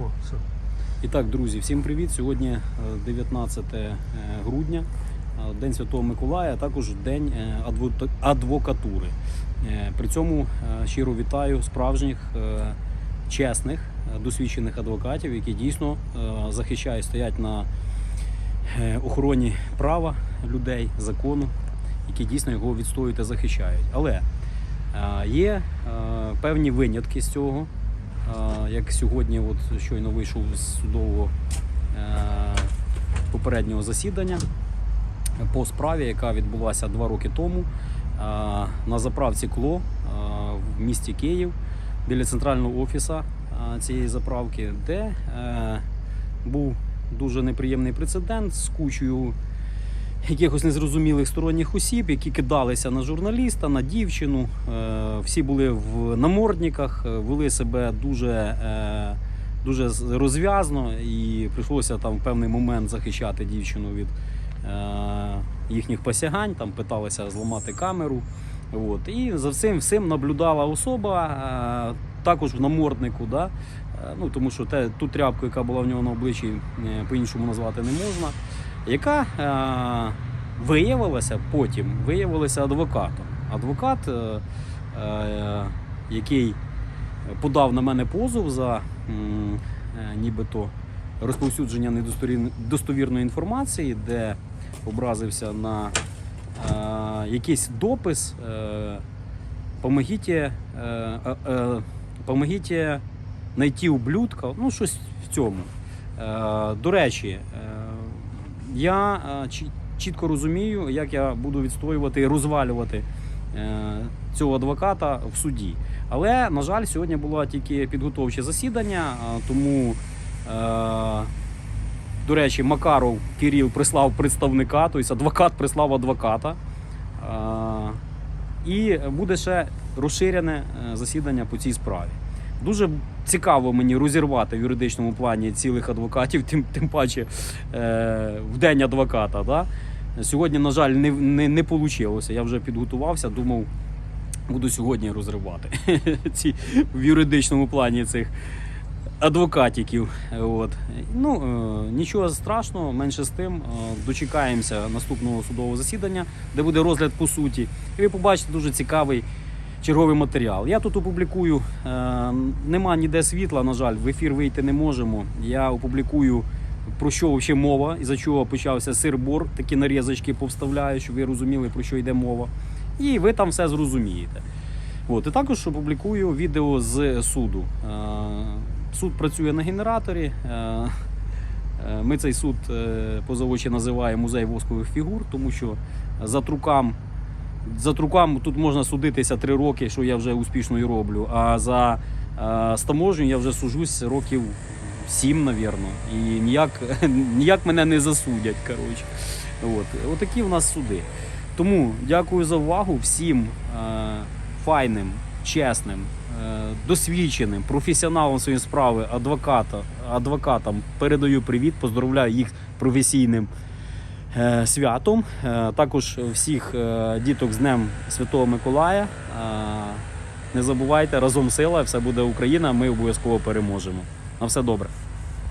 О, все. І так, друзі, всім привіт! Сьогодні е, 19 е, грудня, е, День Святого Миколая, а також День е, адвокатури. Е, При цьому е, щиро вітаю справжніх, е, чесних, е, досвідчених адвокатів, які дійсно е, захищають, стоять на е, охороні права людей, закону, які дійсно його відстоюють та захищають. Але е, є е, певні винятки з цього. Як сьогодні, от щойно вийшов з судового е, попереднього засідання по справі, яка відбулася два роки тому на заправці Кло в місті Київ біля центрального офісу цієї заправки, де е, був дуже неприємний прецедент з кучою якихось незрозумілих сторонніх осіб, які кидалися на журналіста, на дівчину. Е, Всі були в намордниках, е, вели себе дуже, е, дуже розв'язно, і прийшлося там в певний момент захищати дівчину від їхніх посягань, там питалися зламати камеру. От. І за всім всім наблюдала особа, також в наморднику. Да? Ну, тому що те, ту тряпку, яка була в нього на обличчі, по-іншому назвати не можна яка е, виявилася потім виявилася адвокатом. Адвокат, е, е, який подав на мене позов за е, нібито розповсюдження недостовірної достовірної інформації, де образився на е, якийсь допис. Е, Помогіть, е, е, е, помогіть знайти ублюдка, ну щось в цьому. Е, До речі, е, я е, чітко розумію, як я буду відстоювати і розвалювати е, цього адвоката в суді. Але, на жаль, сьогодні було тільки підготовче засідання, тому, е, до речі, Макаров Кирил прислав представника, тобто адвокат прислав адвоката. І буде ще розширене засідання по цій справі. Дуже цікаво мені розірвати в юридичному плані цілих адвокатів, тим, тим паче е, в день адвоката. Да? Сьогодні, на жаль, не, не, не вийшло. Я вже підготувався, думав, буду сьогодні розривати ці в юридичному плані цих адвокатиків. От. Ну, е, нічого страшного, менше з тим. Е, дочекаємося наступного судового засідання, де буде розгляд по суті. І ви побачите дуже цікавий черговий матеріал. Я тут опублікую, е, нема ніде світла, на жаль, в ефір вийти не можемо. Я опублікую. Про що взагалі мова, і за чого почався сир-бор, такі нарізочки повставляю, щоб ви розуміли, про що йде мова. І ви там все зрозумієте. От, і також опублікую відео з суду. Е, Суд працює на генераторі. Е, Ми цей суд позавочі називаємо музей воскових фігур, тому що за трукам, за трукам тут можна судитися три роки, що я вже успішно і роблю. А за е, з я вже сужусь років сім, навірно. І ніяк, ніяк мене не засудять. Коротше. От. Отакі в нас суди. Тому дякую за увагу всім е, файним, чесним, е, досвідченим, професіоналам своєї справи, адвоката, адвокатам передаю привіт, поздравляю їх професійним святом. Е, також всіх е, діток з Днем Святого Миколая. Е, не забувайте, разом сила, все буде Україна, ми обов'язково переможемо. На все добре.